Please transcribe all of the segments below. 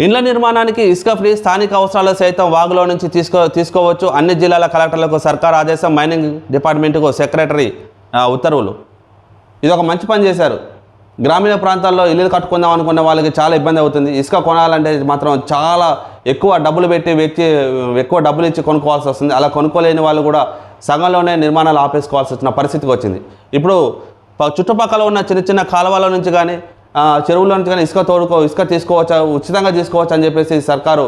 ఇండ్ల నిర్మాణానికి ఇసుక ఫ్రీ స్థానిక అవసరాలు సైతం వాగులో నుంచి తీసుకో తీసుకోవచ్చు. అన్ని జిల్లాల కలెక్టర్లకు సర్కార్ ఆదేశం మైనింగ్ డిపార్ట్మెంట్కు సెక్రటరీ ఉత్తర్వులు. ఇది ఒక మంచి పని చేశారు. గ్రామీణ ప్రాంతాల్లో ఇల్లు కట్టుకుందాం అనుకున్న వాళ్ళకి చాలా ఇబ్బంది అవుతుంది. ఇసుక కొనాలంటే మాత్రం చాలా ఎక్కువ డబ్బులు పెట్టి వ్యక్తి ఎక్కువ డబ్బులు ఇచ్చి కొనుక్కోవాల్సి వస్తుంది. అలా కొనుక్కోలేని వాళ్ళు కూడా సగంలోనే నిర్మాణాలు ఆపేసుకోవాల్సి వచ్చిన పరిస్థితికి వచ్చింది. ఇప్పుడు ప- చుట్టుపక్కల ఉన్న చిన్న చిన్న కాలువల నుంచి కానీ చెరువులో నుంచి కానీ ఇసుక తోడుకో ఇసుక తీసుకోవచ్చు ఉచితంగా తీసుకోవచ్చు అని చెప్పేసి సర్కారు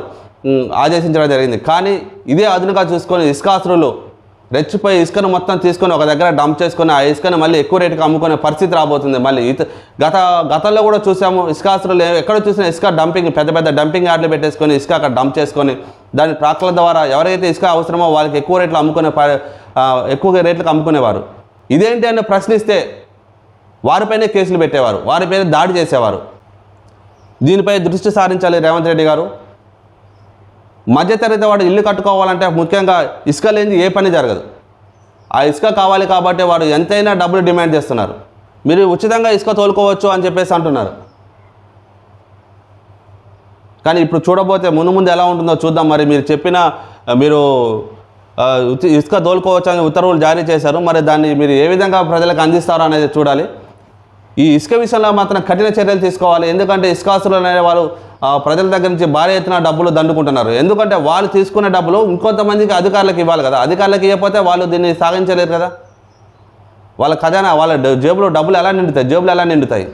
ఆదేశించడం జరిగింది. కానీ ఇదే అదునుగా చూసుకొని ఇసుకాసురులు రెచ్చిపోయి ఇసుకను మొత్తం తీసుకొని ఒక దగ్గర డంప్ చేసుకొని ఆ ఇసుకను మళ్ళీ ఎక్కువ రేటుకి అమ్ముకునే పరిస్థితి రాబోతుంది. మళ్ళీ ఇత గత గతంలో కూడా చూసాము ఇసుకాసురులు ఎక్కడ చూసినా ఇసుక డంపింగ్ పెద్ద పెద్ద డంపింగ్ యార్డ్లు పెట్టేసుకొని ఇసుక అక్కడ డంప్ చేసుకొని దాని ట్రాక్ల ద్వారా ఎవరైతే ఇసుక అవసరమో వాళ్ళకి ఎక్కువ రేట్లు అమ్ముకునే ప- ఎక్కువ రేట్లకు అమ్ముకునేవారు. ఇదేంటి అని ప్రశ్నిస్తే వారిపైనే కేసులు పెట్టేవారు వారిపైన దాడి చేసేవారు. దీనిపై దృష్టి సారించాలి రేవంత్ రెడ్డి గారు. మధ్యతరగతి వాడు ఇల్లు కట్టుకోవాలంటే ముఖ్యంగా ఇసుక లేని ఏ పని జరగదు. ఆ ఇసుక కావాలి కాబట్టి వాడు ఎంతైనా డబ్బులు డిమాండ్ చేస్తున్నారు. మీరు ఉచితంగా ఇసుక తోలుకోవచ్చు అని చెప్పేసి అంటున్నారు. కానీ ఇప్పుడు చూడబోతే ముందు ముందు ఎలా ఉంటుందో చూద్దాం మరి. మీరు చెప్పిన మీరు ఇసుక తోలుకోవచ్చు అని ఉత్తర్వులు జారీ చేశారు. మరి దాన్ని మీరు ఏ విధంగా ప్రజలకు అందిస్తారో అనేది చూడాలి. ఈ ఇసుక విషయంలో మాత్రం కఠిన చర్యలు తీసుకోవాలి. ఎందుకంటే ఇసుకాసులు అనే వాళ్ళు ప్రజల దగ్గర నుంచి భారీ ఎత్తున డబ్బులు దండుకుంటున్నారు. ఎందుకంటే వాళ్ళు తీసుకునే డబ్బులు ఇంకొంతమందికి అధికారులకు ఇవ్వాలి కదా. అధికారులకు ఇవ్వకపోతే వాళ్ళు దీన్ని సాగించలేరు కదా. వాళ్ళ ఖజానా వాళ్ళ జేబులో డబ్బులు ఎలా నిండుతాయి? జేబులు ఎలా నిండుతాయి?